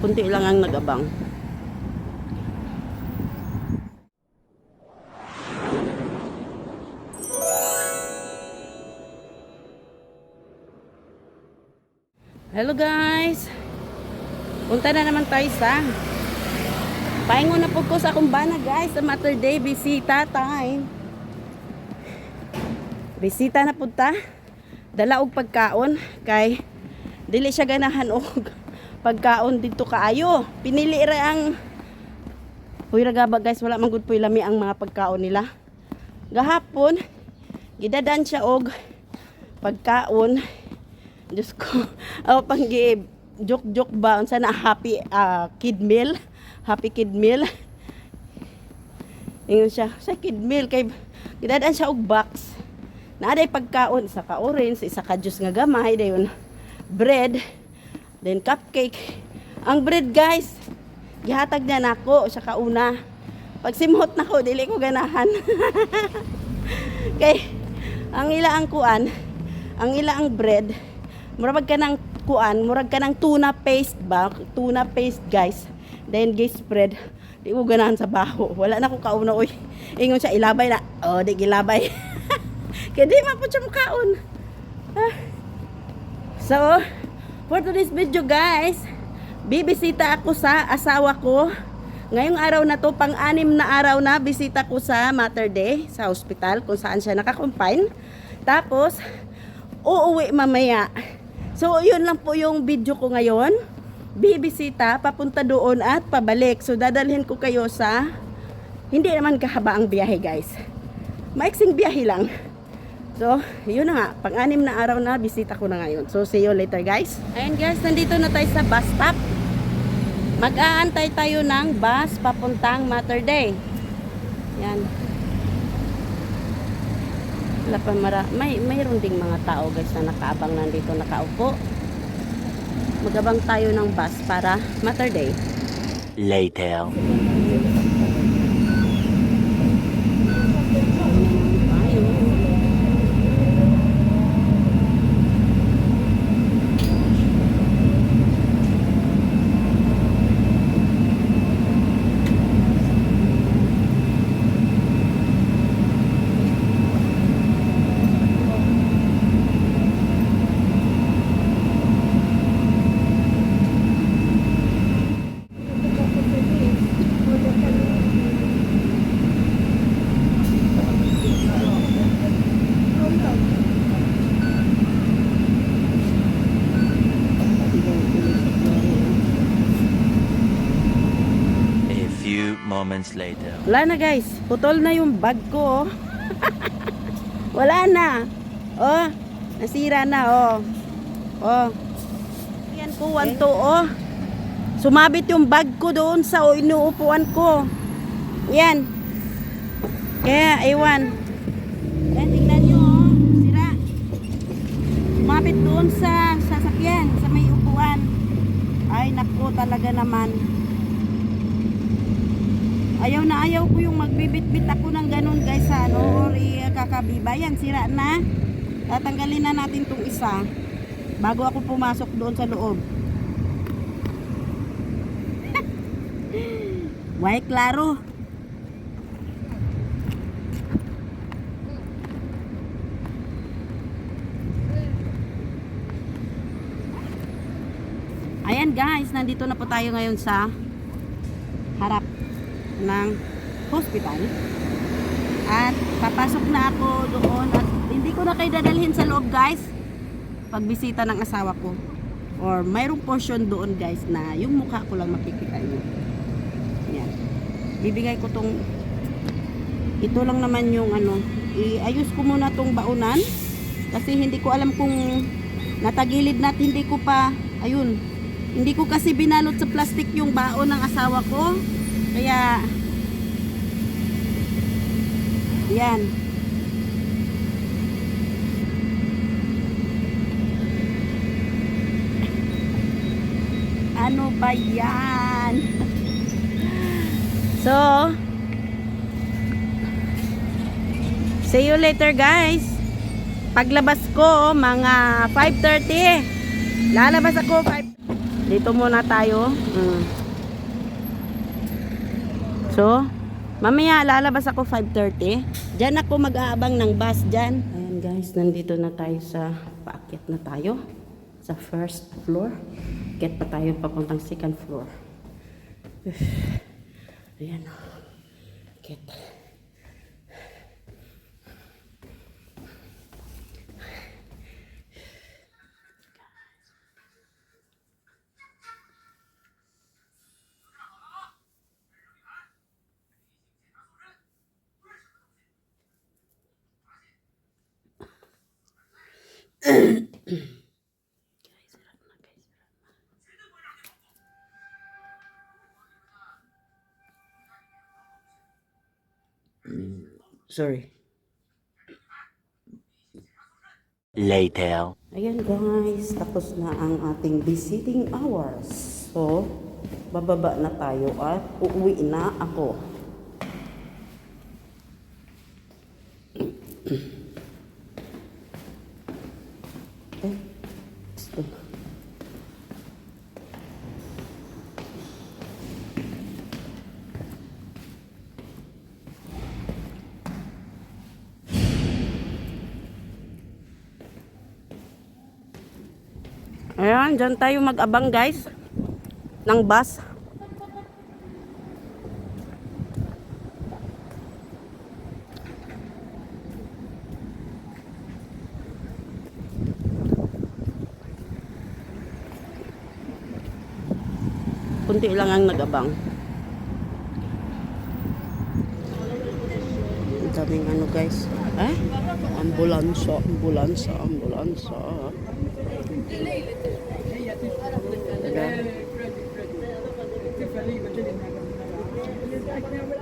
Kunti lang ang nagabang. Hello guys! Punta na naman tayo sa Pahingo na po ko sa akong bana guys sa Mater Day bisita time. Bisita na punta. Dala og pagkaon kay dili siya ganahan og pagkaon dito kaayo. Pinili ra ang Uy ragaba guys, wala man gud puy lami ang mga pagkaon nila. Gahapon gidadan siya og pagkaon. Diyos ko, oh, pang joke-joke ba unsa na happy ah, kid meal, happy kid meal. Ingon siya, sa kid meal kay gidadan siya og box. Naaday pagkaon isa ka orange, isa ka juice nga gamay dayon. Bread, then cupcake. Ang bread guys, gihatag niya nako sa kauna. Pag simhot nako dili ko ganahan. kay ang ila ang kuan, ang ila ang bread, murag ka ng kuan, murag ka ng tuna paste ba? Tuna paste guys. Then guys spread. Di ko ganahan sa baho. Wala na ko kauna oy. Ingon siya ilabay na. Oh, di gilabay. Kaya di man po. Ah. So, for today's video guys, bibisita ako sa asawa ko. Ngayong araw na to, pang-anim na araw na, bisita ko sa Mater Day, sa hospital, kung saan siya nakakumpine. Tapos, uuwi mamaya. So, yun lang po yung video ko ngayon. Bibisita, papunta doon at pabalik. So, dadalhin ko kayo sa, hindi naman kahaba ang biyahe guys. Maiksing biyahe lang. So, yun na nga. Pang-anim na araw na, bisita ko na ngayon. So, see you later guys. Ayan guys, nandito na tayo sa bus stop. Mag-aantay tayo ng bus papuntang Mater Day. Yan. Wala pa mara may mayroon ding mga tao guys na nakaabang nandito nakaupo. Magabang tayo ng bus para Mater Day. Later. A moments later. Wala na guys, putol na yung bag ko. oh. Wala na. Oh, nasira na oh. Oh. Yan ko, one to oh. Sumabit yung bag ko doon sa oh, inuupuan ko. Yan. Kaya, iwan. Yan, tingnan nyo oh. Sira. Sumabit doon sa sasakyan, sa may upuan. Ay, naku, talaga naman. Ayaw na ayaw ko yung magbibit-bit ako ng ganun guys sa ano or i- kakabiba. Yan, sira na. Tatanggalin na natin tong isa bago ako pumasok doon sa loob. Why, klaro. Ayan guys, nandito na po tayo ngayon sa harap ng hospital. At papasok na ako doon at hindi ko na kayo dadalhin sa loob guys. Pagbisita ng asawa ko. Or mayroong portion doon guys na yung mukha ko lang makikita nyo. Yan. Bibigay ko tong ito lang naman yung ano iayos ko muna tong baunan kasi hindi ko alam kung natagilid na hindi ko pa ayun hindi ko kasi binalot sa plastic yung baon ng asawa ko kaya yan ano ba yan so see you later guys paglabas ko mga 5.30 lalabas ako 5 Dito muna tayo. Mm. So, mamaya lalabas ako 5.30. Diyan ako mag-aabang ng bus dyan. Ayan guys, nandito na tayo sa, paakyat na tayo sa first floor. Get pa tayo papuntang second floor. Ayan. Get. Sorry. Later. Ayan guys, tapos na ang ating visiting hours. So, bababa na tayo at uuwi na ako. Eh, gusto. Dyan tayo mag-abang guys ng bus. Kunti lang ang nag-abang. Ang daming ano guys. Eh? Ambulansya, ambulansya, ambulansya.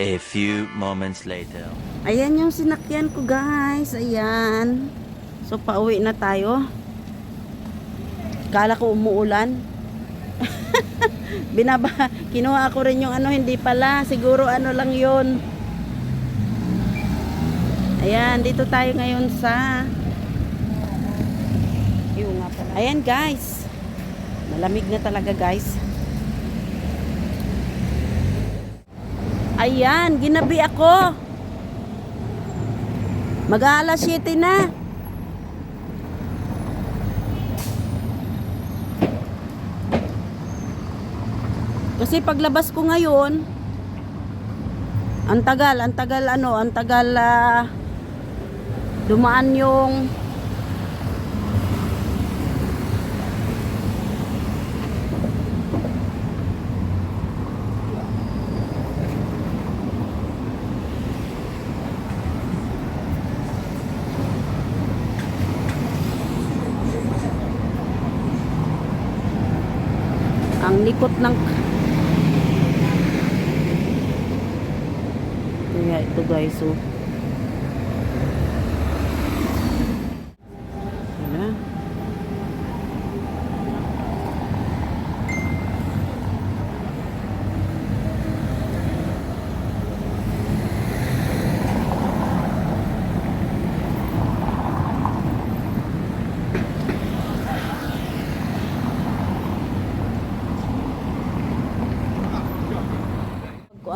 A few moments later. Ayan yung sinakyan ko guys. Ayan. So pauwi na tayo. Kala ko umuulan. Binaba, kinuha ko rin yung ano, hindi pala. Siguro ano lang yun. Ayan, dito tayo ngayon sa... Yung nga pala. Ayan guys. Malamig na talaga guys. Ayan, ginabi ako. Mag-aalas 7 na. Kasi paglabas ko ngayon, ang tagal, ang tagal ano, ang tagal ah, dumaan yung ang likot ng kaya ito guys oh.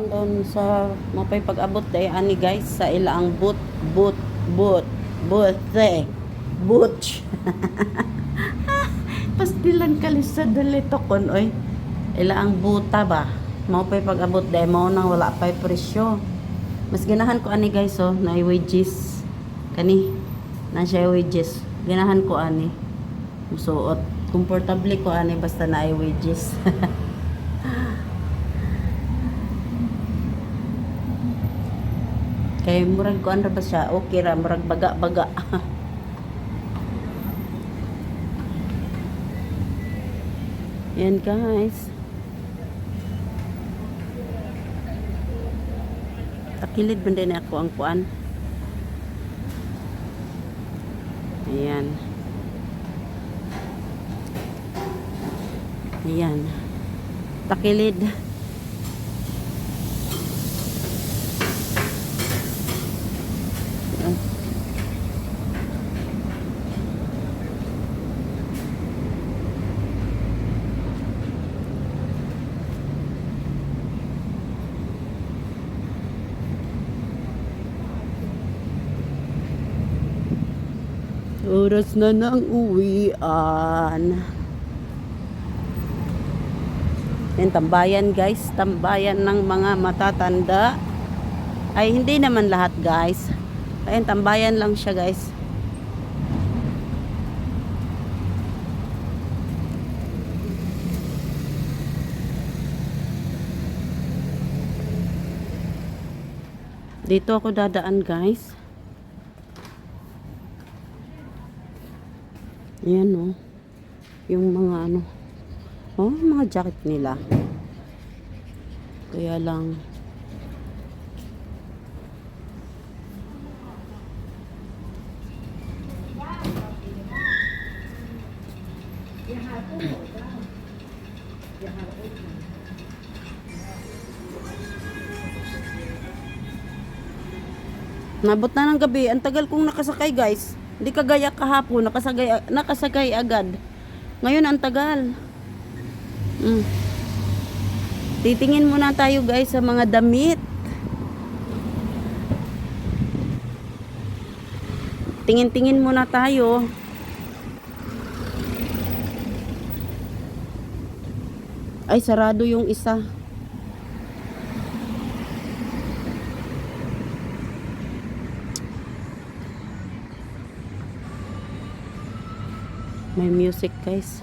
Kuan doon sa mapay pag-abot day ani guys sa ilaang boot boot boot boot eh butch. Pas dilan kalisa dalito kon oy. Ilaang buta ba? Mapay pag-abot day mo nang wala pay presyo. Mas ganahan ko ani guys oh na wages. Kani na siya wages. Ganahan ko ani. Musuot. Komportable ko ani basta na wages Kay murag ko ano ba siya? Okay ra, murag baga-baga. Yan guys. Takilid ba din ako ang kuan? Ayan. Ayan. Takilid. Oras na ng uwian. Yan, tambayan guys. Tambayan ng mga matatanda. Ay, hindi naman lahat guys. Ayun, tambayan lang siya guys. Dito ako dadaan guys. Ayan oh. Yung mga ano. Oh, mga jacket nila. Kaya lang. Nabot na ng gabi. Ang tagal kong nakasakay, guys. Hindi kagaya kahapon. Nakasagay, nakasakay agad. Ngayon, ang tagal. Mm. Titingin muna tayo, guys, sa mga damit. Tingin-tingin muna tayo. Ay, sarado yung isa. May music guys.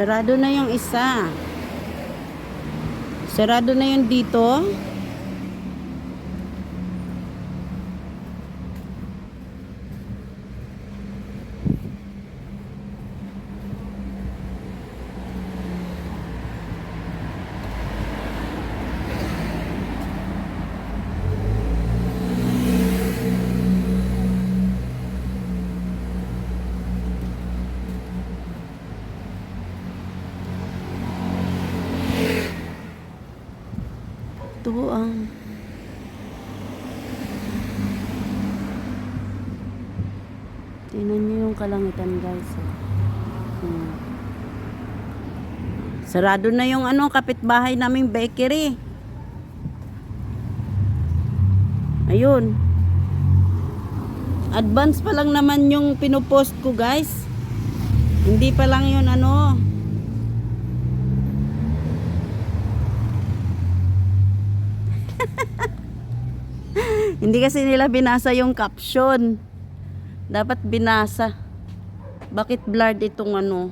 Sarado na yung isa. Sarado na yung dito. Ito ang Tingnan niyo yung kalangitan guys. oh. Hmm. Sarado na yung ano kapitbahay naming bakery. Ayun. Advance pa lang naman yung pinopost ko guys. Hindi pa lang yun ano. Hindi kasi nila binasa yung caption. Dapat binasa. Bakit blurred itong ano?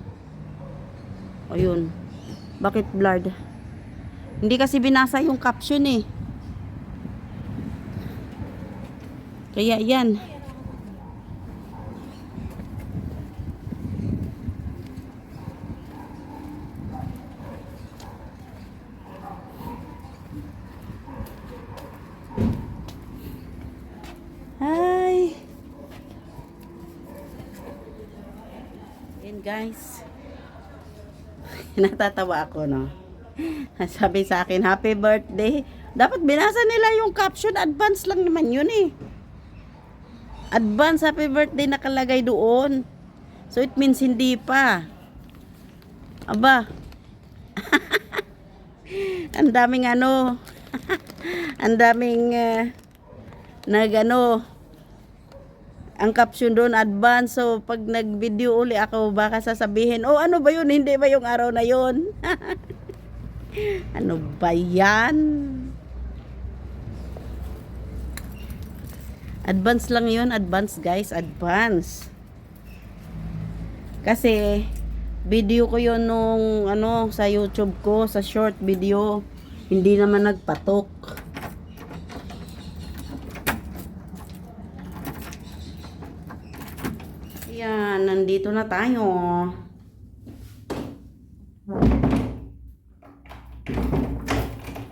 Ayun. Bakit blurred? Hindi kasi binasa yung caption eh. Kaya yan. Hi. Yan guys. Natatawa ako no. Sabi sa akin, happy birthday Dapat binasa nila yung caption. Advance lang naman yun eh. Advance happy birthday nakalagay doon. So it means hindi pa. Aba. Ang daming ano. Ang daming uh, nag ano. Ang caption doon advance. So pag nag-video uli ako baka sasabihin, "Oh, ano ba 'yun? Hindi ba yung araw na 'yun?" ano ba 'yan? Advance lang 'yun, advance guys, advance. Kasi video ko 'yon nung ano sa YouTube ko, sa short video. Hindi naman nagpatok. Yan, nandito na tayo.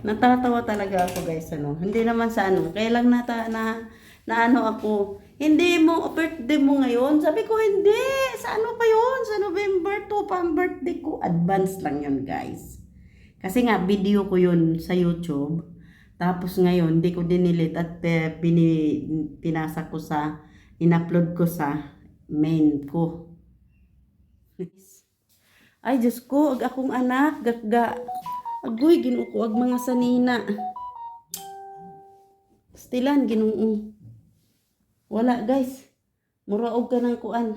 Natatawa talaga ako guys, ano. Hindi naman sa ano, kaya lang nata, na, na ano ako, hindi mo, birthday mo ngayon? Sabi ko, hindi. Sa ano pa yun? Sa November 2 pa ang birthday ko. Advance lang yun guys. Kasi nga, video ko yun sa YouTube. Tapos ngayon, hindi ko dinilit at eh, pinasa ko sa, in-upload ko sa main ko. Ay, Diyos ko, ag akong anak, gagga. Agoy, ginuko, ag mga sanina. Stilan, ginoo. Wala, guys. Muraog ka ng kuan.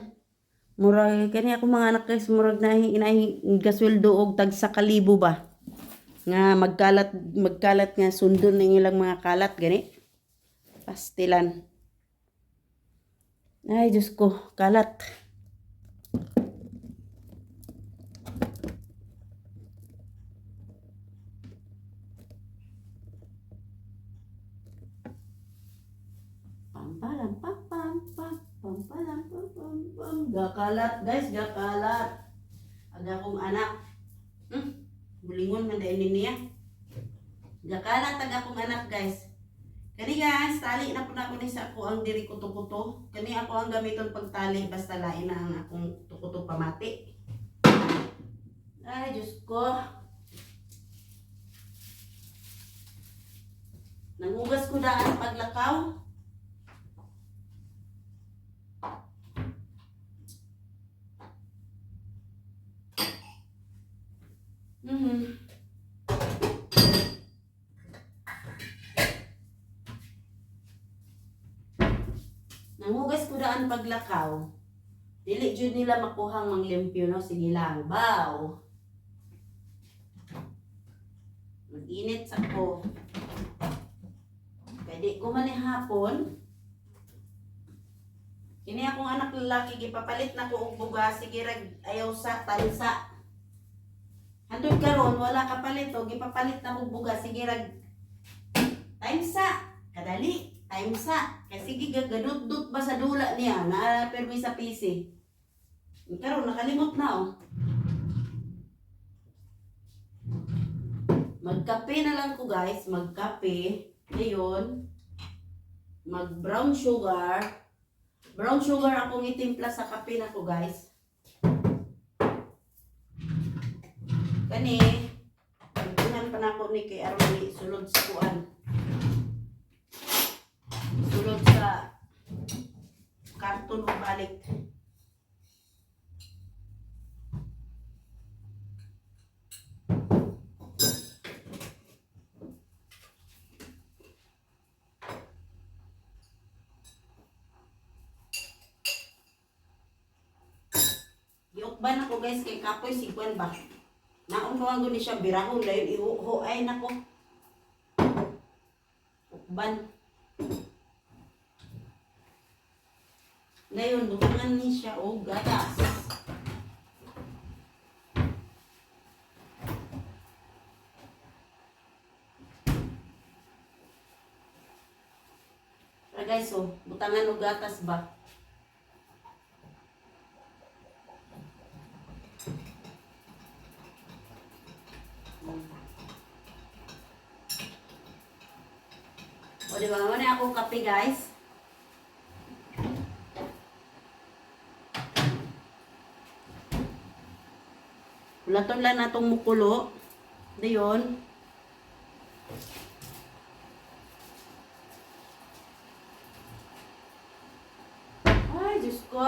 Murag, kani ako mga anak guys, murag na inahi gasweldo og tag sa kalibo ba? Nga magkalat, magkalat nga sundon ng ilang mga kalat, gani. Pastilan. Ay, Diyos ko, kalat. Pampalam, pam, pam, pam, pampalam, pam, pam. Gakalat, guys, gakalat. Aga kong anak. Hmm, bulingon man dahil niya. Gakalat, aga kong anak, guys. Kani guys, tali na po na ni sa ako ang diri kuto-kuto. Kani ako ang gamiton pagtali basta lain na ang akong tukuto pamati. Ay, Diyos ko. Nangugas ko daan paglakaw. Mhm. Daan paglakaw. Dili jud nila makuhang manglimpyo no sige lang. Baw. Mag-init sa ko. Pwede ko man hapon. Kini akong anak lalaki gipapalit na ko og bugas sige rag ayaw sa tansa. Handod karon wala ka palit o gipapalit na og bugas sige rag tansa. Kadali time sa kasi gigagadut-dut ba sa dula niya? Na permi sa PC. Karon nakalimot na oh. Magkape na lang ko guys. Magkape. Ngayon mag brown sugar. Brown sugar akong itimpla sa kape na ko guys. Kani Pagkunan pa na ako ni kay aron ni sulod sa kuan sulod sa o balik. Giukban ako guys kay kapoy si Kwan ba. Naunduan ko ni siya birahon dahil ihuhuay na ko. Ukban. Ngayon, butangan ni siya o gatas. Tara guys, oh, butangan o gatas ba? O, di ba? Wala akong kape, guys. Laton lang na mukulo. Ano Diyon. Ay, Diyos ko.